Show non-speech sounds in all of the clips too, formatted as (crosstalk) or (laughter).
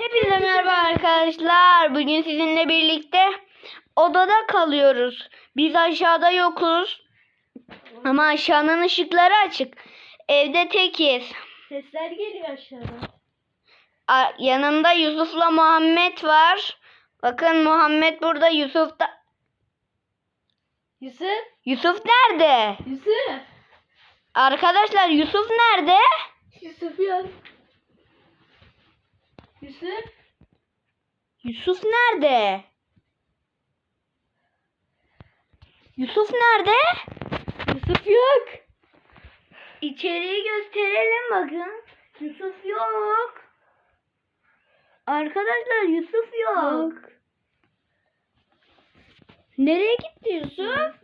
Hepinize merhaba arkadaşlar. Bugün sizinle birlikte odada kalıyoruz. Biz aşağıda yokuz. Ama aşağının ışıkları açık. Evde tekiz. Sesler geliyor aşağıdan. A- yanımda Yusuf'la Muhammed var. Bakın Muhammed burada, Yusuf da... Yusuf. Yusuf nerede? Yusuf. Arkadaşlar Yusuf nerede? Yusuf yok. Yusuf. Yusuf nerede? Yusuf nerede? Yusuf yok. İçeriği gösterelim bakın. Yusuf yok. Arkadaşlar Yusuf yok. Nereye gitti Yusuf?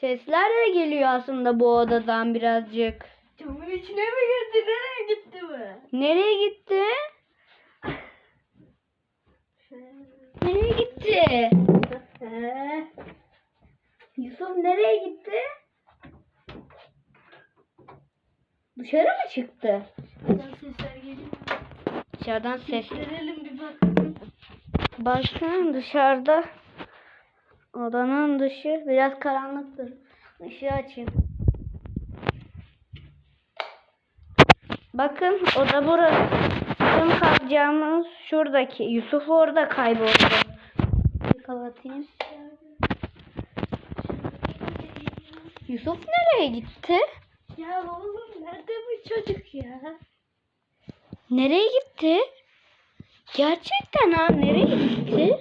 Sesler de geliyor aslında bu odadan birazcık. Camın içine mi girdi? Nereye gitti mi? Nereye gitti? Nereye gitti? Yusuf nereye gitti? Dışarı mı çıktı? Buradan sesler geliyor. Dışarıdan ses. Gösterelim bir bakalım. Bakın dışarıda odanın dışı biraz karanlıktır. Işığı açayım. Bakın oda burası. Bizim kalacağımız şuradaki. Yusuf orada kayboldu. Bir kapatayım. Yusuf nereye gitti? Ya oğlum nerede bu çocuk ya? Nereye gitti? Gerçekten ha nereye gitti?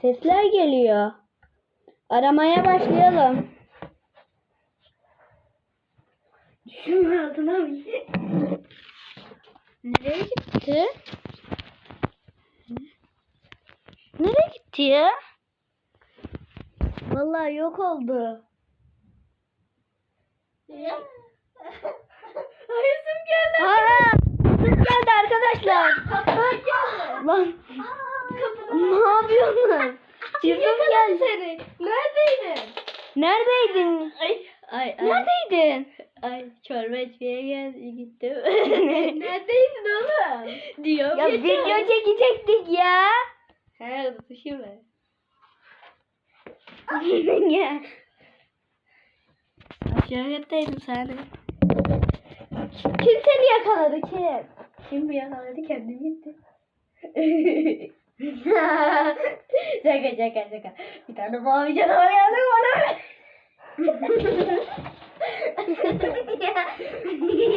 Sesler geliyor. Aramaya başlayalım. Şunun altına mı? Nereye gitti? Nereye gitti ya? Vallahi yok oldu. Ya. (laughs) Ay Yusuf geldi. Aa, Yusuf geldi arkadaşlar. Lan ne yapıyorsun? Yusuf geldi. seni. Neredeydin? Neredeydin? Ay ay ay. Neredeydin? Ay çorba içmeye geldi gittim. (laughs) Neredeydin oğlum? Diyor. Ya video çekecektik ya. He ben. ya. Aşağı kattaydım sen. Kim seni yakaladı kim? Kim yakaladı kendim gitti. (laughs) şaka şaka şaka. Bir tane mavi canavar geldi bana. (laughs) ya,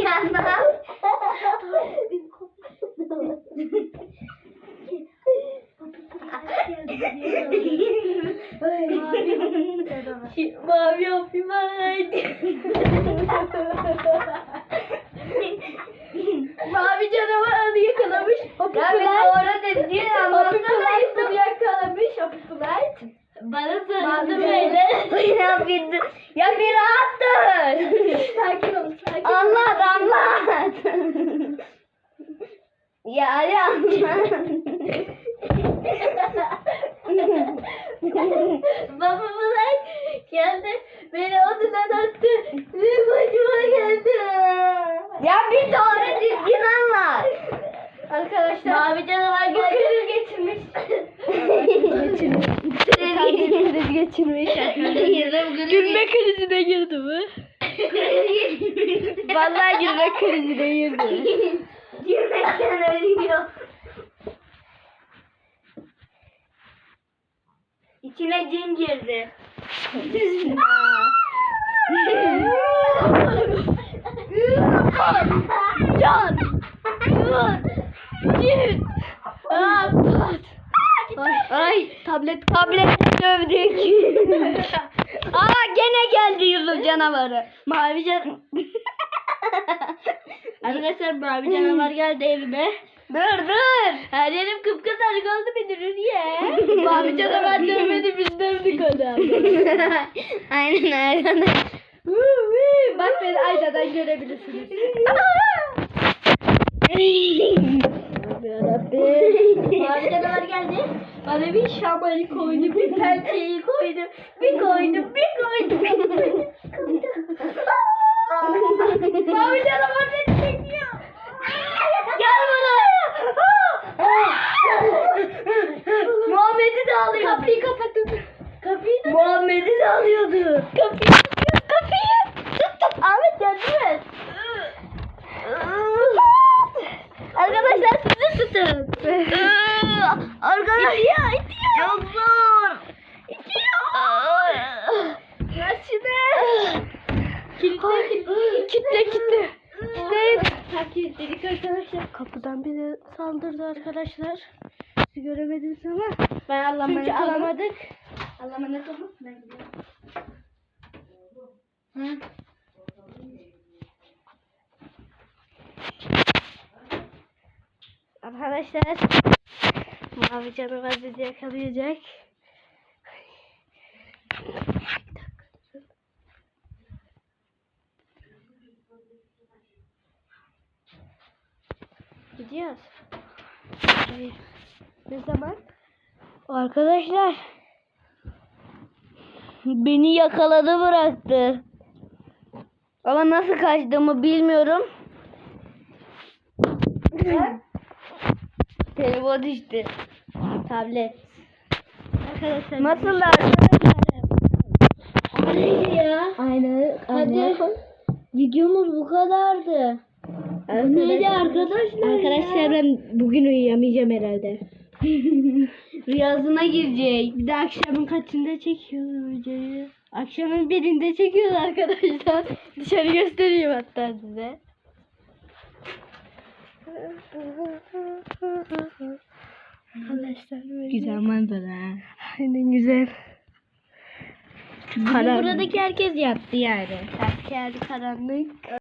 ya ne yap- Şi- Mavi yapayım. Mavi canavar onu yakalamış. (laughs) Ya bir doğru dediğin anlatsana Yusuf yakalamış. Bana sarıldı böyle. Ya bir, ya bir rahat dur. sakin ol sakin ol. Anlat anlat. Ya hadi anlat. Babamlar geldi. Beni odadan attı. Benim başıma geldi. ya bir doğru düzgün anlat. Arkadaşlar. Mavi canavar geldi. Bu kriz geçirmiş. kriz geçirmiş. Gülme krizine girdi bu. Vallahi gülme krizine girdi. (laughs) Gülmekten ölüyor. İçine cin girdi. Can. Cin. Ay, ay tablet Tablet dövdük. (laughs) Aa gene geldi Yusuf canavarı. Mavi can... (laughs) Arkadaşlar mavi canavar geldi evime. Dur dur. Her yerim kıpkızarık oldu beni Rüriye. (laughs) mavi canavar dövmedi biz dövdük onu. (laughs) aynen aynen. Bak beni aynadan görebilirsiniz. Canavar geldi. Bana bir şamali koydu, bir pençeyi koydu, bir koydu, bir koydu, bir koydu. Mavi canavar beni Kilitle kilitle. Kilitle kilitle. Dedik arkadaşlar. Kapıdan bize saldırdı arkadaşlar. Siz göremediniz ama. Ben alamadım. Çünkü alamadık. Alamadık ama ben gidiyorum. Hı? Arkadaşlar mavi canavar bizi yakalayacak. Gidiyoruz. Hayır. Ne zaman? Arkadaşlar. Beni yakaladı bıraktı. Ama nasıl kaçtığımı bilmiyorum. (laughs) Telefon düştü. Tablet. Arkadaşlar. Nasıl arkadaşlar? Ya? Aynen. Hadi. Videomuz bu kadardı. Neydi arkadaşlar Arkadaşlar ben bugün uyuyamayacağım herhalde. (laughs) Rüyasına girecek. Bir de akşamın kaçında çekiyoruz videoyu. Akşamın birinde çekiyoruz arkadaşlar. (laughs) Dışarı göstereyim hatta size. Arkadaşlar böyle. Güzel manzara. Aynen güzel. Buradaki herkes yattı yani. Her yer karanlık.